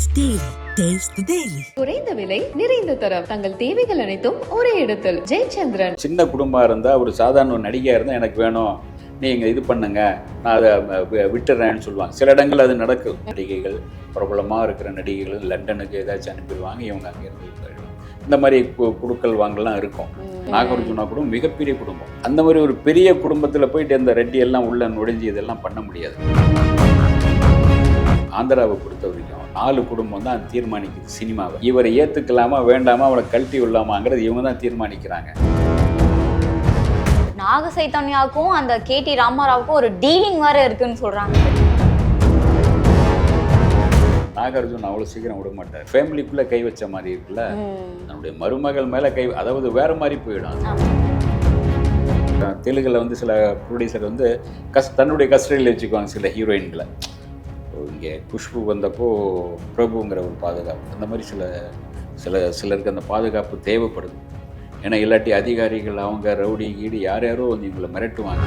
Daily. Taste the Daily. குறைந்த விலை நிறைந்த தரம். தங்கள் தேவைகள் அனைத்தும் ஒரே இடத்தில். ஜெயச்சந்திரன். சின்ன குடும்பம் இருந்தால் ஒரு சாதாரண ஒரு நடிகையாக இருந்தால் எனக்கு வேணும். நீங்கள் இது பண்ணுங்க. நான் அதை விட்டுறேன்னு சொல்லுவாங்க. சில இடங்கள் அது நடக்கும். நடிகைகள் பிரபலமாக இருக்கிற நடிகைகள் லண்டனுக்கு ஏதாச்சும் அனுப்பிடுவாங்க. இவங்க அங்கேருந்து போயிடுவாங்க. இந்த மாதிரி கு- குடுக்கல் வாங்கலாம் இருக்கும். நாகார்ஜுனா குடும்பம் மிகப்பெரிய குடும்பம். அந்த மாதிரி ஒரு பெரிய குடும்பத்தில் போயிட்டு இந்த ரெட்டி எல்லாம் உள்ள நுழைஞ்சு இதெல்லாம் பண்ண முடியாது. ஆந்திராவை பொறுத்த வரைக்கும் நாலு குடும்பம் தான் தீர்மானிக்குது சினிமாவை. இவரை ஏற்றுக்கலாமா வேண்டாமா அவளை கழட்டி விடலாமாங்கிறது இவங்க தான் தீர்மானிக்கிறாங்க. நாக சைத்தன்யாவுக்கும் அந்த கேடி ராமாராவுக்கும் ஒரு டீலிங் வேற இருக்குன்னு சொல்றாங்க. நாகார்ஜுன் அவ்வளோ சீக்கிரம் விட மாட்டார். ஃபேமிலிக்குள்ளே கை வச்ச மாதிரி இருக்குல்ல? தன்னுடைய மருமகள் மேலே கை அதாவது வேற மாதிரி போயிடும். தெலுங்குல வந்து சில ப்ரொடியூசர் வந்து கஸ் தன்னுடைய கஸ்டடியில் வச்சுக்குவாங்க சில ஹீரோயின்களை இங்கே குஷ்பு வந்தப்போ பிரபுங்கிற ஒரு பாதுகாப்பு. அந்த மாதிரி சில சில சிலருக்கு அந்த பாதுகாப்பு தேவைப்படுது. ஏன்னா இல்லாட்டி அதிகாரிகள் அவங்க ரவுடி கீடு யார் யாரோ வந்து இவங்களை மிரட்டுவாங்க.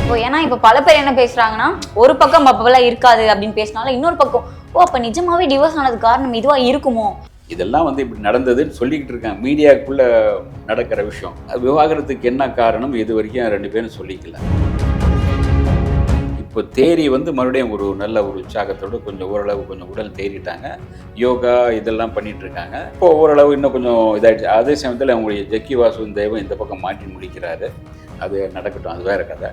இப்போ ஏன்னா இப்ப பல பேர் என்ன பேசுறாங்கன்னா ஒரு பக்கம் அப்பெல்லாம் இருக்காது அப்படின்னு பேசினாலும் இன்னொரு பக்கம் ஓ அப்ப நிஜமாவே டிவோர்ஸ் ஆனது காரணம் இதுவா இருக்குமோ? இதெல்லாம் வந்து இப்படி நடந்ததுன்னு சொல்லிக்கிட்டு இருக்காங்க. மீடியாக்குள்ள நடக்கிற விஷயம். விவாகரத்துக்கு என்ன காரணம் இது வரைக்கும் ரெண்டு பேரும் சொல்லிக்கல. இப்போ தேரி வந்து மறுபடியும் ஒரு நல்ல ஒரு உற்சாகத்தோட கொஞ்சம் ஓரளவு கொஞ்சம் உடல் தேறிட்டாங்க. யோகா இதெல்லாம் பண்ணிட்டு இருக்காங்க இப்போ ஓரளவு இன்னும் கொஞ்சம் இதாயிடுச்சு. அதே சமயத்தில் அவங்களுடைய ஜக்கி வாசு தேவன் இந்த பக்கம் மாட்டி முடிக்கிறாரு. அது நடக்கட்டும். அது வேற கதை.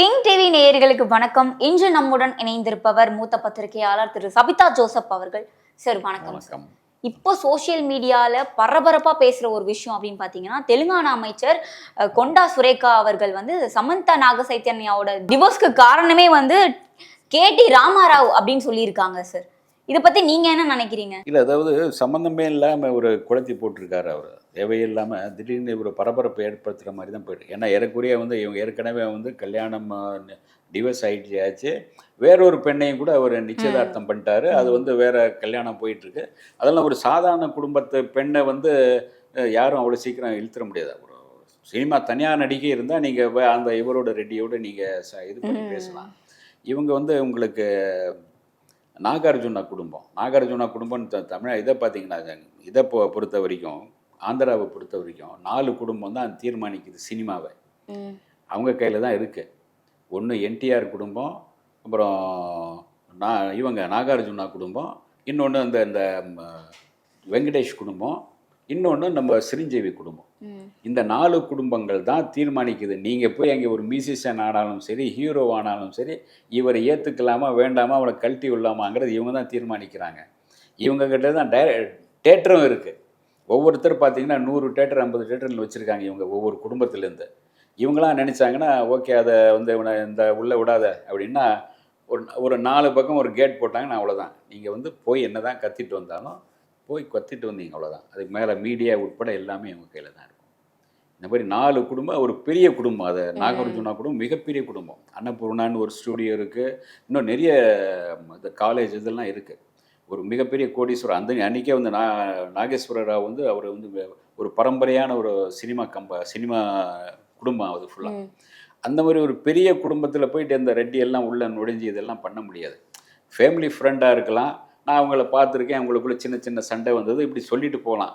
கிங் டிவி நேயர்களுக்கு வணக்கம். இன்று நம்முடன் இணைந்திருப்பவர் மூத்த பத்திரிகையாளர் திரு சபிதா ஜோசப் அவர்கள். சார் வணக்கம். வணக்கம். இப்போ சோஷியல் மீடியாவில் பரபரப்பாக பேசுகிற ஒரு விஷயம் அப்படின்னு பார்த்தீங்கன்னா தெலுங்கானா அமைச்சர் கொண்டா சுரேகா அவர்கள் வந்து சமந்தா நாக சைத்தன்யாவோட டிவோர்ஸ்க்கு காரணமே வந்து கேடி ராமாராவ் அப்படின்னு சொல்லியிருக்காங்க சார் இதை பற்றி நீங்கள் என்ன நினைக்கிறீங்க? இல்லை அதாவது சம்மந்தமே இல்லாமல் ஒரு குழத்தி போட்டிருக்காரு அவர். தேவையில்லாமல் திடீர்னு ஒரு பரபரப்பை ஏற்படுத்துகிற மாதிரி தான் போயிட்டு ஏன்னா ஏறக்குறைய வந்து இவங்க ஏற்கனவே வந்து கல்யாணம் டிவோர்ஸ் ஆயிடுச்சு. வேறொரு பெண்ணையும் கூட அவர் நிச்சயதார்த்தம் பண்ணிட்டாரு. அது வந்து வேற கல்யாணம் போயிட்டுருக்கு. அதெல்லாம் ஒரு சாதாரண குடும்பத்து பெண்ணை வந்து யாரும் அவ்வளோ சீக்கிரம் இழுத்துற முடியாது. ஒரு சினிமா தனியார் நடிகை இருந்தால் நீங்கள் அந்த இவரோட ரெட்டியோட நீங்கள் இது பண்ணி. பேசலாம். இவங்க வந்து உங்களுக்கு நாகார்ஜுனா குடும்பம். நாகார்ஜுனா குடும்பம்னு தமிழ் இதை பார்த்தீங்கன்னா இதை பொ பொறுத்த வரைக்கும் ஆந்திராவை பொறுத்த வரைக்கும் நாலு குடும்பம் தான் தீர்மானிக்குது சினிமாவை. அவங்க கையில் தான் இருக்குது ஒன்று என்டிஆர் குடும்பம் அப்புறம் நான் இவங்க நாகார்ஜுனா குடும்பம் இன்னொன்று அந்த இந்த வெங்கடேஷ் குடும்பம் இன்னொன்று நம்ம சிரஞ்சீவி குடும்பம். இந்த நாலு குடும்பங்கள் தான் தீர்மானிக்குது. நீங்கள் போய் அங்கே ஒரு மியூசிஷியன் ஆனாலும் சரி ஹீரோ ஆனாலும் சரி இவரை ஏற்றுக்கலாமா வேண்டாமா அவளை கழட்டி விடலாமாங்கிறது இவங்க தான் தீர்மானிக்கிறாங்க. இவங்க கிட்ட தான் டே தேட்டரும் இருக்குது ஒவ்வொருத்தர் பார்த்தீங்கன்னா நூறு தேட்டர் ஐம்பது தேட்டர்னு வச்சுருக்காங்க இவங்க ஒவ்வொரு குடும்பத்துலேருந்து. இவங்களாம் நினச்சாங்கன்னா ஓகே அதை வந்து இவனை இந்த உள்ளே விடாத. அப்படின்னா ஒரு ஒரு நாலு பக்கம் ஒரு கேட் போட்டாங்கன்னா அவ்வளோதான் நீங்கள் வந்து போய் என்ன தான் கத்திட்டு வந்தாலும் போய் கத்திட்டு வந்தீங்க அவ்வளோதான் அதுக்கு மேலே மீடியா உட்பட எல்லாமே இவங்க கையில் தான் இருக்கும். இந்த மாதிரி நாலு குடும்பம் ஒரு பெரிய குடும்பம். அது நாகார்ஜுனா குடும்பம் மிகப்பெரிய குடும்பம். அன்னபூர்ணான்னு ஒரு ஸ்டூடியோ இருக்குது இன்னும் நிறைய இந்த காலேஜ் இதெல்லாம் இருக்குது ஒரு மிகப்பெரிய கோடீஸ்வரர். அந்த அன்றைக்கே வந்து நா நாகேஸ்வர ராவ் வந்து அவர் வந்து ஒரு பரம்பரையான ஒரு சினிமா கம்ப சினிமா குடும்பம் அது ஃபுல்லாக அந்த மாதிரி ஒரு பெரிய குடும்பத்தில் போயிட்டு இந்த ரெட்டி எல்லாம் உள்ள நுழைஞ்சு இதெல்லாம் பண்ண முடியாது. ஃபேமிலி ஃப்ரெண்டாக இருக்கலாம். நான் அவங்கள பார்த்துருக்கேன். அவங்களுக்குள்ள சின்ன சின்ன சண்டை வந்தது. இப்படி சொல்லிட்டு போகலாம்.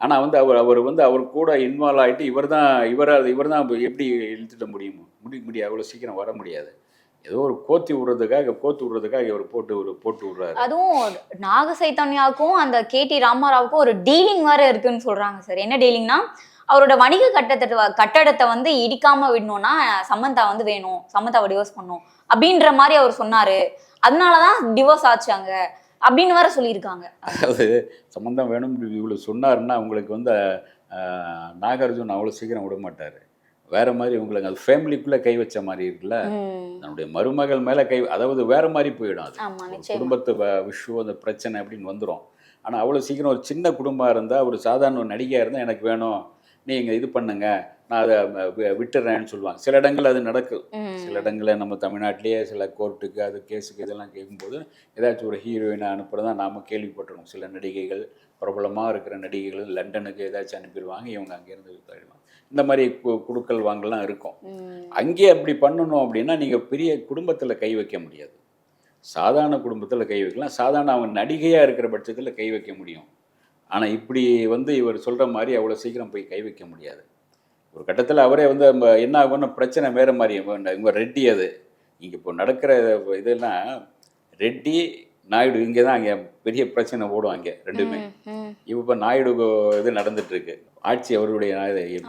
ஆனால் வந்து அவர் அவர் வந்து அவர் கூட இன்வால்வ் ஆகிட்டு இவர் தான் இவர் இவர் தான் எப்படி இழுத்துட முடியுமோ? முடிய முடியாது அவ்வளோ சீக்கிரம் வர முடியாது. ஏதோ ஒரு கோத்தி விடுறதுக்காக கோத்து விடுறதுக்காக இவர் போட்டு ஒரு போட்டு விடுறாரு. அதுவும் நாக சைத்தன்யாவுக்கும் அந்த கேடி ராமாராவுக்கும் ஒரு டீலிங் வேற இருக்குன்னு சொல்றாங்க சார். என்ன டீலிங்னா அவரோட வணிக கட்டத்தை கட்டடத்தை வந்து இடிக்காம விடணும்னா சமந்தா வந்து வேணும். சமந்தாவை டிவோர்ஸ் பண்ணும் அப்படின்ற மாதிரி அவர் சொன்னாரு. அதனாலதான் டிவோர்ஸ் ஆச்சு அங்க. அப்படின்னு வேற சொல்லியிருக்காங்க. அதாவது சம்மந்தம் வேணும் இவ்வளோ சொன்னாருன்னா உங்களுக்கு வந்து நாகார்ஜுன் அவ்வளோ சீக்கிரம் விட மாட்டார். வேற மாதிரி உங்களுக்கு அது ஃபேமிலிக்குள்ளே கை வச்ச மாதிரி இருக்குல்ல? தன்னுடைய மருமகள் மேலே கை அதாவது வேற மாதிரி போயிடும் அது. குடும்பத்து வ- விஷு அந்த பிரச்சனை அப்படின்னு வந்துடும் ஆனால் அவ்வளோ சீக்கிரம் ஒரு சின்ன குடும்பம் இருந்தால் ஒரு சாதாரண ஒரு நடிகையாக இருந்தால் எனக்கு வேணும். நீங்கள் இது பண்ணுங்க நான் அதை விட்டுறேன்னு சொல்லுவாங்க. சில இடங்கள் அது நடக்கும். சில இடங்களில் நம்ம தமிழ்நாட்டிலேயே சில கோர்ட்டுக்கு அது கேஸுக்கு இதெல்லாம் கேட்கும்போது ஏதாச்சும் ஒரு ஹீரோயினை அனுப்புறதா நாம் கேள்விப்பட்டிருக்கோம். சில நடிகைகள் பிரபலமாக இருக்கிற நடிகைகள் லண்டனுக்கு ஏதாச்சும் அனுப்பிடுவாங்க இவங்க அங்கேருந்து போயிடுவாங்க இந்த மாதிரி கு- குடுக்கல் வாங்கலாம் இருக்கும். ம். அங்கே அப்படி பண்ணணும் அப்படின்னா நீங்கள் பெரிய குடும்பத்தில் கை வைக்க முடியாது. சாதாரண குடும்பத்தில் கை வைக்கலாம். சாதாரண அவங்க நடிகையாக இருக்கிற பட்சத்தில் கை வைக்க முடியும். ஆனால் இப்படி வந்து இவர் சொல்கிற மாதிரி அவ்வளோ சீக்கிரம் போய் கை வைக்க முடியாது. ஒரு கட்டத்தில் அவரே வந்து நம்ம என்ன ஆகும்னு பிரச்சனை வேறு மாதிரி இவங்க- ரெட்டி அது. இங்கே இப்போ நடக்கிற இதெல்லாம் ரெட்டி நாயுடு இங்கே தான் அங்கே பெரிய பிரச்சனை ஓடும் அங்கே ரெண்டுமே. இப்போ நாயுடு இது நடந்துட்டு இருக்கு ஆட்சி அவருடைய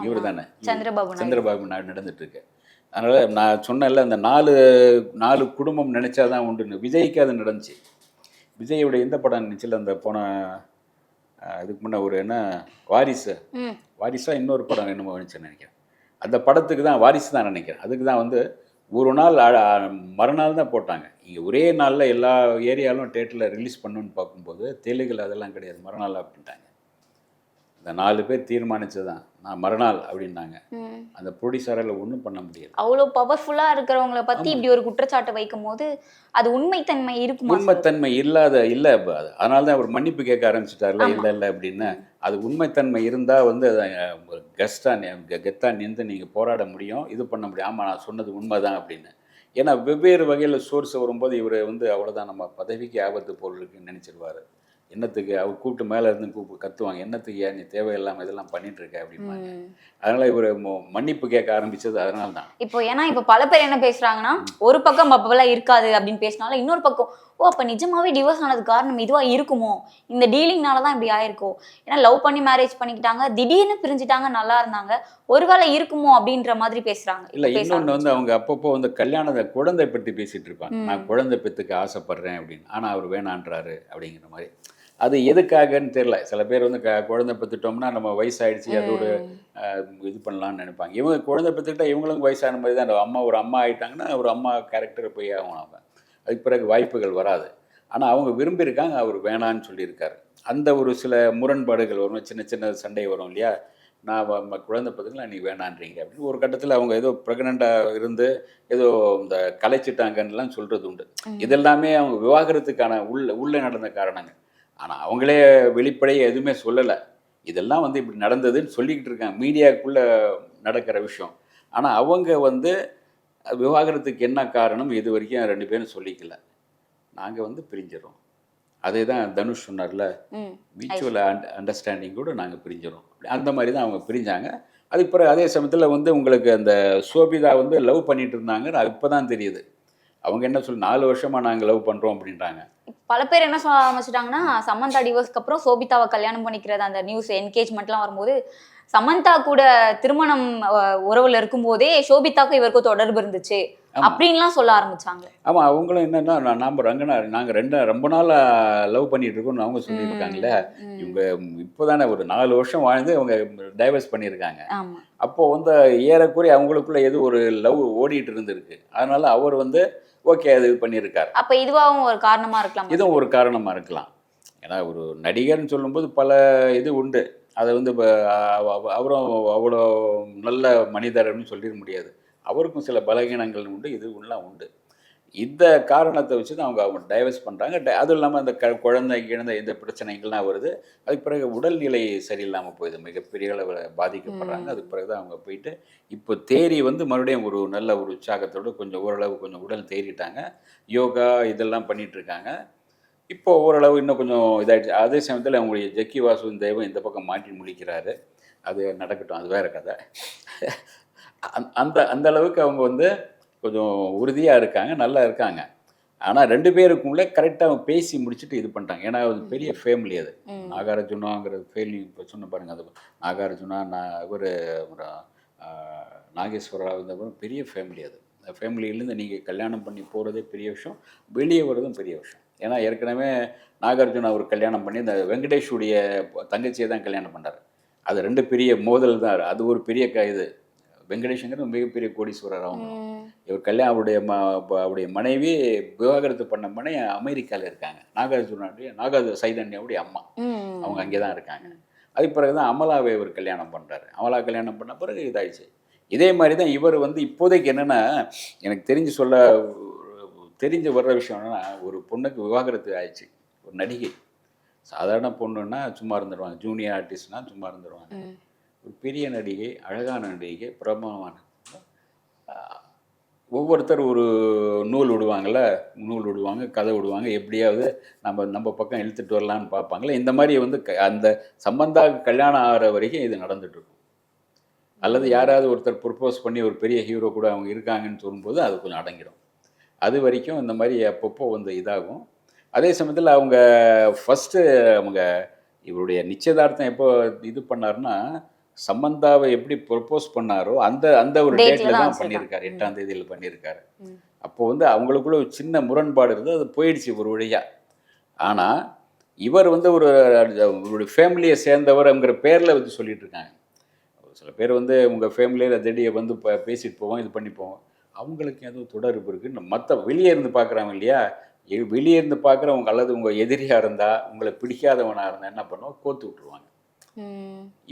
இவர் தானே? சந்திரபாபு. சந்திரபாபு நாயுடு நடந்துட்டு இருக்கு அதனால நான் சொன்னேன்ல அந்த நாலு நாலு குடும்பம் நினைச்சாதான் உண்டுன்னு விஜய்க்கு அது நடந்துச்சு. விஜயோட எந்த படம் நினைச்சல அந்த போன இதுக்கு முன்ன ஒரு என்ன வாரிசு. ம். வாரிசா இன்னொரு படம் என்னமோ வந்துச்சுன்னு நினைக்கிறேன். அந்த படத்துக்கு தான் வாரிசு தான் நினைக்கிறேன். அதுக்கு தான் வந்து ஒரு நாள் மறுநாள் தான் போட்டாங்க. இங்கே ஒரே நாளில் எல்லா ஏரியாலும் தேட்டரில் ரிலீஸ் பண்ணணும்னு பார்க்கும்போது தெலுங்குல அதெல்லாம் கிடையாது. மறுநாள் அப்படின்ட்டாங்க. இந்த நாலு பேர் தீர்மானிச்சது தான் நான் மறுநாள் அப்படின்னாங்க. அந்த ப்ரொடியூசரால் ஒன்றும் பண்ண முடியல. அவ்வளோ பவர்ஃபுல்லா இருக்கிறவங்கள பத்தி இப்படி ஒரு குற்றச்சாட்டு வைக்கும் போது அது உண்மைத்தன்மை இருக்குமா? உண்மைத்தன்மை இல்லாத இல்லை இப்போ அது அதனால தான் அவர் மன்னிப்பு கேட்க ஆரம்பிச்சிட்டார்ல. இல்லை இல்லை அப்படின்னு. அது உண்மைத்தன்மை இருந்தால் வந்து கெஸ்டாக கெத்தாக நின்று நீங்கள் போராட முடியும் இது பண்ண முடியும். ஆமாம் நான் சொன்னது உண்மைதான் அப்படின்னு. ஏன்னா வெவ்வேறு வகையில் சோர்ஸ் வரும்போது இவர் வந்து அவ்வளோதான் நம்ம பதவிக்கு ஆபத்து போல் இருக்குன்னு நினச்சிருவாரு. என்னத்துக்கு அவர் கூப்பிட்டு மேலே இருந்து கூப்பிட்டு கத்துவாங்க என்னத்துக்கு ஏன் நீ தேவையில்லாமல் இதெல்லாம் பண்ணிட்டு இருக்க அப்படிம்பாங்க. ம். அதனால இவர் மன்னிப்பு கேட்க ஆரம்பிச்சது அதனால தான் இப்போ ஏன்னா இப்போ பல பேர் என்ன பேசுறாங்கன்னா ஒரு பக்கம் அப்பெல்லாம் இருக்காது அப்படின்னு பேசினாலும் இன்னொரு பக்கம் ஓ அப்ப நிஜமாவே டிவோர்ஸ் ஆனது காரணம் இதுவா இருக்குமோ? இந்த டீலிங்னால தான் இப்படி ஆயிருக்கோ? ஏன்னா லவ் பண்ணி மேரேஜ் பண்ணிக்கிட்டாங்க திடீர்னு பிரிஞ்சுட்டாங்க நல்லா இருந்தாங்க ஒருவேளை இருக்குமோ அப்படின்ற மாதிரி பேசுறாங்க. இல்லை இன்னொன்று வந்து அவங்க அப்பப்போ வந்து கல்யாணத்தை குழந்தை பற்றி பேசிட்டு இருப்பாங்க. நான் குழந்தை பெற்றுக்க ஆசைப்படுறேன் அப்படின்னு. ஆனால் அவர் வேணான்றாரு அப்படிங்கிற மாதிரி. அது எதுக்காகன்னு தெரியல. சில பேர் வந்து க குழந்தை பெற்றுட்டோம்னா நம்ம வயசாயிடுச்சு அது ஒரு இது பண்ணலாம்னு நினைப்பாங்க. இவங்க குழந்தை பெற்றுக்கிட்டா இவங்களுக்கும் வயசான மாதிரி தான் அம்மா ஒரு அம்மா ஆயிட்டாங்கன்னா ஒரு அம்மா கேரக்டர் போய் ஆகும் அவங்க. அதுக்கு பிறகு வாய்ப்புகள் வராது. ஆனால் அவங்க விரும்பியிருக்காங்க அவர் வேணான்னு சொல்லியிருக்காரு. அந்த ஒரு சில முரண்பாடுகள் வரும். சின்ன சின்ன சண்டை வரும் இல்லையா? நான் வ- ம- குழந்தை பத்துக்கலாம் நீ வேணான்றீங்க. அப்படின்னு ஒரு கட்டத்தில் அவங்க ஏதோ ப்ரெக்னெண்ட்டாக இருந்து ஏதோ இந்த கலைச்சிட்டாங்கன்னுலாம் சொல்கிறது உண்டு. இதெல்லாமே அவங்க விவாகரத்துக்கான உள்ள உள்ளே நடந்த காரணங்கள். ஆனால் அவங்களே வெளிப்படையாக எதுவுமே சொல்லலை. இதெல்லாம் வந்து இப்படி நடந்ததுன்னு சொல்லிக்கிட்டு இருக்காங்க. மீடியாவுக்குள்ளே நடக்கிற விஷயம். ஆனால் அவங்க வந்து விவாகரத்துக்கு என்ன காரணம்? இது வரைக்கும் ரெண்டு பேரும் சொல்லிக்கல. நாங்கள் வந்து பிரிஞ்சிடறோம். அதே தான் தனுஷ் சொன்னார்ல. மியூச்சுவல் அண்டர்ஸ்டாண்டிங் கூட நாங்கள் பிரிஞ்சிடும் அந்த மாதிரி தான் அவங்க பிரிஞ்சாங்க. அதுக்கு பிறகு அதே சமயத்தில் வந்து உங்களுக்கு அந்த சோபிதா வந்து லவ் பண்ணிட்டு இருந்தாங்க அது இப்போ தான் தெரியுது. அவங்க என்ன சொல்லி நாலு வருஷமாக நாங்கள் லவ் பண்ணுறோம் அப்படின்றாங்க. பல பேர் என்ன சொல்ல ஆரம்பிச்சிட்டாங்கன்னா சமந்தா டிவோர்ஸ்க்கு அப்புறம் சோபிதாவை கல்யாணம் பண்ணிக்கிறது அந்த நியூஸ் என்கேஜ்மெண்ட்லாம் வரும்போது சமந்தா கூட திருமணம் உறவுல இருக்கும்போதே சோபிதாக்கும் இவருக்கும் தொடர்பு இருந்துச்சு ஆமா. அப்படின்லாம் சொல்ல ஆரம்பிச்சாங்க. ஆமாம் அவங்களும் என்னன்னா நாம் ரங்கனா நாங்கள் ரெண்டு ரொம்ப நாளாக லவ் பண்ணிட்டு இருக்கோம்னு அவங்க சொல்லியிருக்காங்கல்ல. இவங்க இப்போதானே ஒரு நாலு வருஷம் வாழ்ந்து அவங்க டைவர்ஸ் பண்ணியிருக்காங்க. ஆமா. அப்போ வந்து ஏறக்குறைய அவங்களுக்குள்ள ஏதோ ஒரு லவ் ஓடிட்டு இருந்திருக்கு. அதனால அவர் வந்து ஓகே அது பண்ணியிருக்காரு. அப்ப இதுவாகவும் ஒரு காரணமா இருக்கலாம். இதுவும் ஒரு காரணமாக இருக்கலாம். ஏன்னா ஒரு நடிகர்னு சொல்லும்போது பல இது உண்டு. அதை வந்து இப்போ அவரும் அவ்வளோ நல்ல மனிதர்னு சொல்லிட முடியாது. அவருக்கும் சில பலகீனங்கள் உண்டு இது உண்டு. இந்த காரணத்தை வச்சு தான் அவங்க அவங்க டைவர்ஸ் பண்ணுறாங்க அதுவும் இல்லாமல் அந்த க குழந்தை கிழந்தை இந்த பிரச்சனைகள்லாம் வருது. அதுக்கு பிறகு உடல்நிலை சரியில்லாமல் போயிடுது. மிகப்பெரிய அளவில் பாதிக்கப்படுறாங்க. அதுக்கு பிறகு தான் அவங்க போயிட்டு இப்போ தேறி வந்து மறுபடியும் ஒரு நல்ல ஒரு உற்சாகத்தோட கொஞ்சம் ஓரளவு கொஞ்சம் உடல் தேறிட்டாங்க. யோகா இதெல்லாம் பண்ணிட்டு இருக்காங்க. இப்போ ஓரளவு இன்னும் கொஞ்சம் இதாகிடுச்சு அதே சமயத்தில் அவங்களுடைய ஜக்கி வாசு தேவன் இந்த பக்கம் மாட்டி முழிக்கிறாரு அது நடக்கட்டும். அது வேற கதை. அந்த அந்த அளவுக்கு அவங்க வந்து கொஞ்சம் உறுதியாக இருக்காங்க நல்லா இருக்காங்க. ஆனால் ரெண்டு பேருக்குள்ளே கரெக்டாக பேசி முடிச்சுட்டு இது பண்ணிட்டாங்க. ஏன்னா அது பெரிய ஃபேமிலி அது. நாகார்ஜுனாங்கிறது ஃபேமிலி இப்போ சொன்ன பாருங்க அது நாகார்ஜுனா நான் ஒரு நாகேஸ்வரராவ் இருந்த பெரிய ஃபேமிலி அது. அந்த ஃபேமிலியிலேருந்து நீங்கள் கல்யாணம் பண்ணி போகிறதே பெரிய விஷயம் வெளியே வர்றதும் பெரிய விஷயம். ஏன்னா ஏற்கனவே நாகார்ஜுனா அவர் கல்யாணம் பண்ணி இந்த வெங்கடேஷுடைய தங்கச்சியை தான் கல்யாணம் பண்ணார். அது ரெண்டு பெரிய மோதல் தான் அது ஒரு பெரிய க இது. வெங்கடேஷங்கிறது மிகப்பெரிய கோடீஸ்வரர் அவங்க. இவர் கல்யாணம் அவருடைய ம அவருடைய மனைவி விவாகரத்து பண்ண மனை அமெரிக்காவில் இருக்காங்க. நாகார்ஜுனாவுடைய நாகார்ஜுன சைதன்யாவுடைய அம்மா. அவங்க அங்கே தான் இருக்காங்க. அதுக்கு பிறகு தான் அமலாவை இவர் கல்யாணம் பண்ணுறாரு அமலா கல்யாணம் பண்ண பிறகு இதாயிடுச்சு. இதே மாதிரி தான் இவர் வந்து இப்போதைக்கு என்னென்னா எனக்கு தெரிஞ்சு சொல்ல தெரிஞ்சு வர்ற விஷயம் என்னன்னா ஒரு பொண்ணுக்கு விவாகரத்து ஆயிடுச்சு. ஒரு நடிகை. சாதாரண பொண்ணுன்னா சும்மா இருந்துருவாங்க. ஜூனியர் ஆர்டிஸ்ட்னா சும்மா இருந்துருவாங்க. ம். ஒரு பெரிய நடிகை அழகான நடிகை பிரபலமான ஒவ்வொருத்தர் ஒரு நூல் விடுவாங்கள்ல நூல் விடுவாங்க கதை விடுவாங்க. எப்படியாவது நம்ம நம்ம பக்கம் இழுத்துட்டு வரலான்னு பார்ப்பாங்களே இந்த மாதிரி வந்து க- அந்த சம்பந்தா கல்யாணம் ஆகிற வரைக்கும் இது நடந்துட்டு இருக்கும் அல்லது யாராவது ஒருத்தர் ப்ரொப்போஸ் பண்ணி ஒரு பெரிய ஹீரோ கூட அவங்க இருக்காங்கன்னு சொல்லும்போது அது கொஞ்சம் அடங்கிடும். அது வரைக்கும் இந்த மாதிரி அப்பப்போ வந்து இதாகும். அதே சமயத்தில் அவங்க ஃபஸ்ட்டு அவங்க இவருடைய நிச்சயதார்த்தம் எப்போ இது பண்ணாருன்னா சம்பந்தாவை எப்படி ப்ரப்போஸ் பண்ணாரோ அந்த அந்த ஒரு டேட்டில் தான். பண்ணியிருக்காரு. எட்டாம் தேதியில் பண்ணியிருக்காரு. அப்போ வந்து அவங்களுக்குள்ள ஒரு சின்ன முரண்பாடு இருந்தது அது போயிடுச்சு ஒரு வழியா ஆனால் இவர் வந்து ஒரு ஒரு ஃபேமிலியை சேர்ந்தவர்ங்கிற பேரில் வந்து சொல்லிட்டு இருக்காங்க சில பேர் வந்து உங்கள் ஃபேமிலியில் திடீர் வந்து இப்போ பேசிட்டு போவோம் இது பண்ணி போவோம் அவங்களுக்கு எதுவும் தொடர்பு இருக்குன்னு மற்ற வெளியே இருந்து பார்க்குறாங்க இல்லையா வெளியே இருந்து பார்க்குறவங்க அல்லது உங்கள் எதிரியாக இருந்தால் உங்களை பிடிக்காதவனாக இருந்தால் என்ன பண்ணுவோம் கோத்து விட்டுருவாங்க ம்.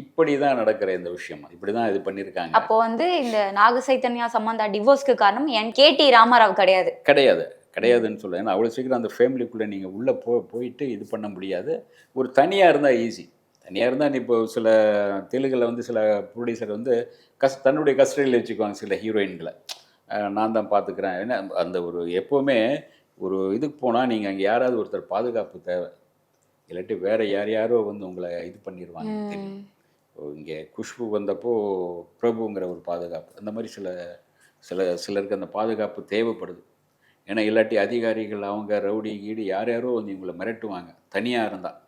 இப்படி தான் நடக்கிற இந்த விஷயம். இப்படி தான் இது பண்ணியிருக்காங்க. அப்போ வந்து இந்த நாக சைத்தன்யா சம்பந்தா டிவோர்ஸ்க்கு காரணம் என் கேடி ராமாராவ் கிடையாது. கிடையாது. கிடையாதுன்னு சொல்ல ஏன்னா அவ்வளோ சீக்கிரம் அந்த ஃபேமிலிக்குள்ளே நீங்கள் உள்ளே போ போயிட்டு இது பண்ண முடியாது. ஒரு தனியாக இருந்தால் ஈஸி தனியாக இருந்தால் இப்போ சில தெலுங்கில் வந்து சில ப்ரொடியூசர் வந்து கஸ் தன்னுடைய கஸ்டடியில் வச்சுக்குவாங்க சில ஹீரோயின்களை நான் தான் பார்த்துக்கிறேன் ஏன்னா அந்த ஒரு எப்போவுமே ஒரு இதுக்கு போனால் நீங்கள் அங்கே யாராவது ஒருத்தர் பாதுகாப்பு தேவை. இல்லாட்டி வேறு யார் யாரோ வந்து உங்களை இது பண்ணிடுவாங்க இங்கே குஷ்பு வந்தப்போ பிரபுங்கிற ஒரு பாதுகாப்பு. அந்த மாதிரி சில சில சிலருக்கு அந்த பாதுகாப்பு தேவைப்படுது. ஏன்னா இல்லாட்டி அதிகாரிகள் அவங்க ரவுடி கீடி யார் யாரோ வந்து இவங்களை மிரட்டுவாங்க. தனியாக இருந்தால்.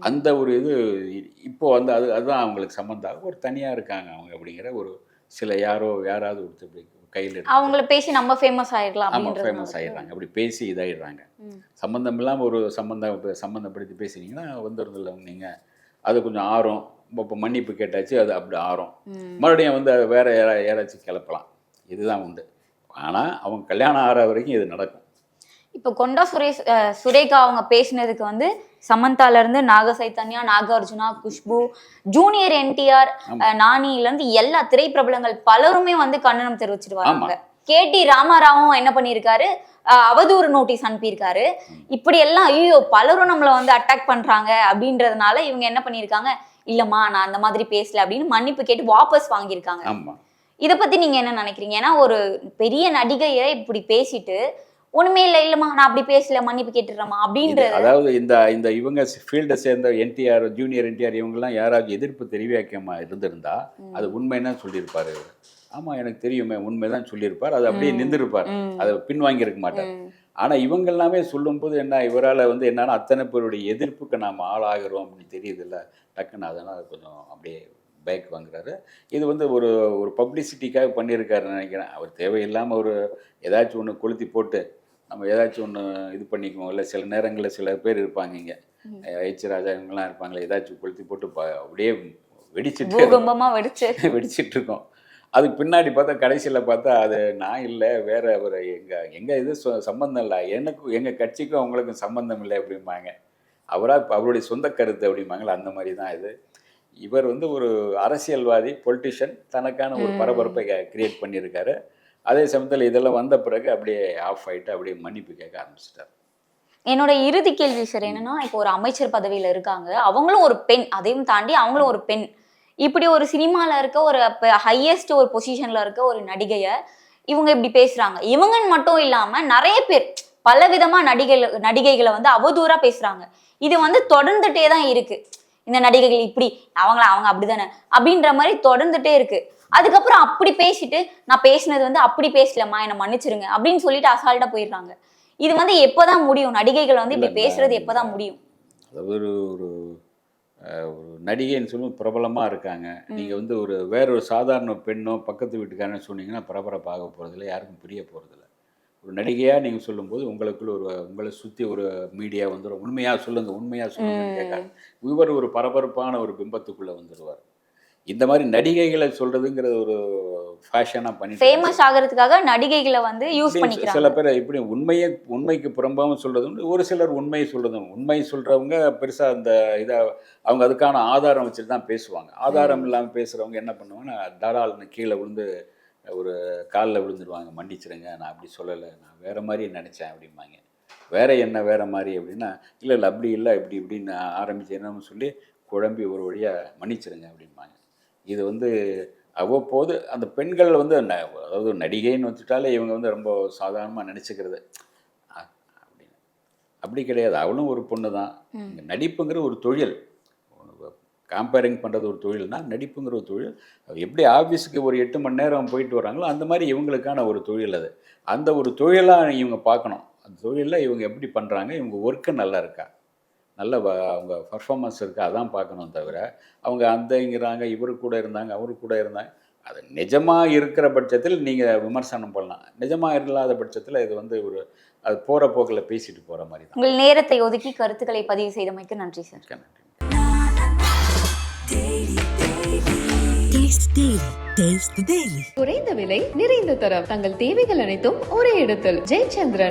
அந்த ஒரு இது இ- இப்போ வந்து அது அதுதான் அவங்களுக்கு சம்மந்தம். ஒரு தனியாக இருக்காங்க அவங்க அப்படிங்கிற ஒரு சில யாரோ யாராவது ஒருத்தர் கையில் அவங்கள பேசி நம்ம ஃபேமஸ் ஆயிடலாம் ஆமாம் அப்படின்றது ஃபேமஸ் ஆயிடுறாங்க. அப்படி பேசி இதாயிடுறாங்க. சம்மந்தம் இல்லாமல் ஒரு சம்மந்தம் சம்மந்தப்படுத்தி பேசுனீங்கன்னா வந்துடுறதில்ல நீங்கள் அது கொஞ்சம் ஆறும். இப்போ மன்னிப்பு கேட்டாச்சு அது அப்படி ஆறும். மறுபடியும் வந்து வேற யாரா யாராச்சும் கிளப்பலாம். இதுதான் உண்டு. ஆனால் அவங்க கல்யாணம் ஆகிற வரைக்கும் இது நடக்கும். இப்போ கொண்டா சுரேஷ் சுரேகா அவங்க பேசினதுக்கு வந்து சமந்தால இருந்து நாக சைத்தன்யா நாகார்ஜுனா குஷ்பு ஜூனியர் என்டிஆர் நானில இருந்து எல்லா திரைப்பிரபலங்கள் பலருமே வந்து கண்டனம் தெரிவிச்சிட்டு வராங்க கேடி ராமாராவும் என்ன பண்ணியிருக்காரு? அவதூறு நோட்டீஸ் அனுப்பியிருக்காரு. இப்படி எல்லாம் ஐயோ பலரும் நம்மளை வந்து அட்டாக் பண்றாங்க அப்படின்றதுனால இவங்க என்ன பண்ணியிருக்காங்க? இல்லம்மா நான் அந்த மாதிரி பேசல அப்படின்னு மன்னிப்பு கேட்டு வாபஸ் வாங்கியிருக்காங்க. இத பத்தி நீங்க என்ன நினைக்கிறீங்க? ஏன்னா ஒரு பெரிய நடிகையை இப்படி பேசிட்டு ஒண்ணுமே இல்ல இல்லம்மா நான் அப்படி பேசல மன்னிப்பு கேட்டுடுறேம்மா இது அப்படின்றது அதாவது இந்த இந்த இவங்க ஃபீல்டை சேர்ந்த என்டிஆர் ஜூனியர் என்டிஆர் இவங்கெல்லாம் யாராவது எதிர்ப்பு தெரிவிக்காம இருந்திருந்தா அது உண்மைன்னா சொல்லியிருப்பாரு இவர். ஆமாம் எனக்கு தெரியுமே உண்மைதான் சொல்லியிருப்பார். அது அப்படியே நின்றுருப்பார். அதை பின்வாங்கியிருக்க மாட்டார். ஆனால் இவங்க எல்லாமே சொல்லும்போது என்ன இவரால் வந்து என்னன்னா அத்தனை பேருடைய எதிர்ப்புக்கு நாம் ஆளாகிறோம் அப்படின்னு தெரியுதுல்ல. டக்குன்னு அதனால் கொஞ்சம் அப்படியே பேக் வாங்குறாரு. இது வந்து ஒரு ஒரு பப்ளிசிட்டிக்காக பண்ணியிருக்காருன்னு நினைக்கிறேன். அவர் தேவையில்லாமல் ஒரு ஏதாச்சும் ஒன்று கொளுத்தி போட்டு நம்ம ஏதாச்சும் ஒன்று இது பண்ணிக்குவோம். இல்லை சில நேரங்களில் சில பேர் இருப்பாங்க இங்கே. ஐச்சி ராஜா இவங்கெல்லாம் இருப்பாங்களே ஏதாச்சும் கொளுத்தி போட்டு ப- அப்படியே வெடிச்சிட்டு வெடிச்சு. வெடிச்சிட்டு இருக்கோம். அதுக்கு பின்னாடி பார்த்தா கடைசியில் பார்த்தா அது நான் இல்லை வேற ஒரு எங்க எங்க இது சம்பந்தம் இல்லை. எனக்கும் எங்க கட்சிக்கும் அவங்களுக்கும் சம்பந்தம் இல்லை அப்படிம்பாங்க. அவரா இப்ப அவருடைய சொந்த கருத்து அப்படிம்பாங்களே அந்த மாதிரி தான் இது. இவர் வந்து ஒரு அரசியல்வாதி பொலிட்டிஷியன் தனக்கான ஒரு பரபரப்பை கிரியேட் பண்ணியிருக்காரு. அதே சமயத்தில் இதெல்லாம் வந்த பிறகு அப்படியே ஆஃப் ஆயிட்டு அப்படியே மன்னிப்பு கேட்க ஆரம்பிச்சிட்டார். என்னோட இறுதி கேள்வி சார் என்னன்னா இப்போ ஒரு அமைச்சர் பதவியில இருக்காங்க. அவங்களும் ஒரு பெண். அதையும் தாண்டி அவங்களும் ஒரு பெண். இப்படி ஒரு சினிமால இருக்க ஒரு ஹையஸ்ட் ஒரு பொசிஷன்ல இருக்க ஒரு நடிகைய இவங்க இப்படி பேசுறாங்க. இவங்கன்னு மட்டும் இல்லாம நிறைய பேர் பல விதமா நடிகைகள் நடிகைகளை வந்து அவதூறா பேசுறாங்க. இது வந்து தொடர்ந்துட்டே தான் இருக்கு. இந்த நடிகைகள் இப்படி அவங்கள அவங்க அப்படிதானே? அப்படின்ற மாதிரி தொடர்ந்துட்டே இருக்கு. அதுக்கப்புறம் அப்படி பேசிட்டு நான் பேசினது வந்து அப்படி பேசலம்மா என்னை மன்னிச்சிருங்க அப்படின்னு சொல்லிட்டு அசால்ட்டா போயிடுறாங்க. இது வந்து எப்போதான் முடியும்? நடிகைகள் வந்து இப்படி பேசுறது எப்போதான் முடியும்? அதாவது ஒரு ஒரு நடிகைன்னு சொல்லும் பிரபலமாக இருக்காங்க. நீங்கள் வந்து ஒரு வேற ஒரு சாதாரண பெண்ணோ பக்கத்து வீட்டுக்காரன்னு சொன்னீங்கன்னா பரபரப்பாக போகிறதில்ல யாருக்கும் புரிய போகிறதில்ல ஒரு நடிகையாக நீங்கள் சொல்லும்போது உங்களுக்குள்ள ஒரு உங்களை சுற்றி ஒரு மீடியா வந்துடும் உண்மையாக சொல்லுங்கள் உண்மையாக சொல்லுங்கன்னு கேட்காது. இவர் ஒரு பரபரப்பான ஒரு பிம்பத்துக்குள்ளே வந்துடுவார் இந்த மாதிரி நடிகைகளை சொல்கிறதுங்கிறது ஒரு ஃபேஷனாக பண்ணிட்டு ஃபேமஸ் ஆகிறதுக்காக நடிகைகளை வந்து யூஸ் இப்படி சில பண்ணிக்கிறாங்க பேர் இப்படி உண்மையை உண்மைக்கு புறம்பாகவும் உண்டு ஒரு சிலர் உண்மையை சொல்றதும் உண்மை சொல்றவங்க பெருசா அந்த இதை அவங்க அதுக்கான ஆதாரம் வச்சுட்டு தான் பேசுவாங்க. ஆதாரம் இல்லாமல் பேசுறவங்க என்ன பண்ணுவாங்கன்னா தடால்னு கீழே விழுந்து ஒரு காலில் விழுந்துருவாங்க. மன்னிச்சிடுங்க நான் அப்படி சொல்லலை நான் வேற மாதிரி நினைச்சேன் அப்படிம்பாங்க. வேற என்ன வேற மாதிரி அப்படின்னா இல்லை இல்லை அப்படி இல்லை இப்படி இப்படின்னு ஆரம்பிச்சு என்னன்னு சொல்லி குழம்பி ஒரு வழியாக மன்னிச்சிடுங்க அப்படிம்பாங்க. இது வந்து அவ்வப்போது அந்த பெண்கள் வந்து அதாவது நடிகைன்னு வச்சுட்டாலே இவங்க வந்து ரொம்ப சாதாரணமாக நினச்சிக்கிறது அப்படின்னு அப்படி. கிடையாது. அவளும் ஒரு பொண்ணு தான். நடிப்புங்கிற ஒரு தொழில். கம்பேரிங் பண்ணுறது ஒரு தொழில்னா நடிப்புங்கிற ஒரு தொழில். எப்படி ஆஃபீஸுக்கு ஒரு எட்டு மணி நேரம் போயிட்டு வராங்களோ அந்த மாதிரி இவங்களுக்கான ஒரு தொழில் அது. அந்த ஒரு தொழிலாக இவங்க பார்க்கணும். அந்த தொழிலில் இவங்க எப்படி பண்ணுறாங்க இவங்க ஒர்க்கு நல்லா இருக்கா? நல்ல அவங்க பர்ஃபார்மன்ஸ் இருக்கா அதான் பார்க்கணும் தவிர அவங்க அந்தங்கிறாங்க இவரு கூட இருந்தாங்க அவரு கூட இருந்தாங்க. அது நிஜமாக இருக்கிற பட்சத்தில் நீங்கள் விமர்சனம் பண்ணலாம். நிஜமாக இல்லாத பட்சத்தில் இது வந்து ஒரு அது போகிற போக்கில் பேசிட்டு போகிற மாதிரி தான். உங்கள் நேரத்தை ஒதுக்கி கருத்துக்களை பதிவு செய்தமைக்கு நன்றி சார். நன்றி. குறைந்த விலை நிறைந்த தரம். தங்கள் தேவைகள் அனைத்தும் ஒரே இடத்தில். ஜெயச்சந்திரன்.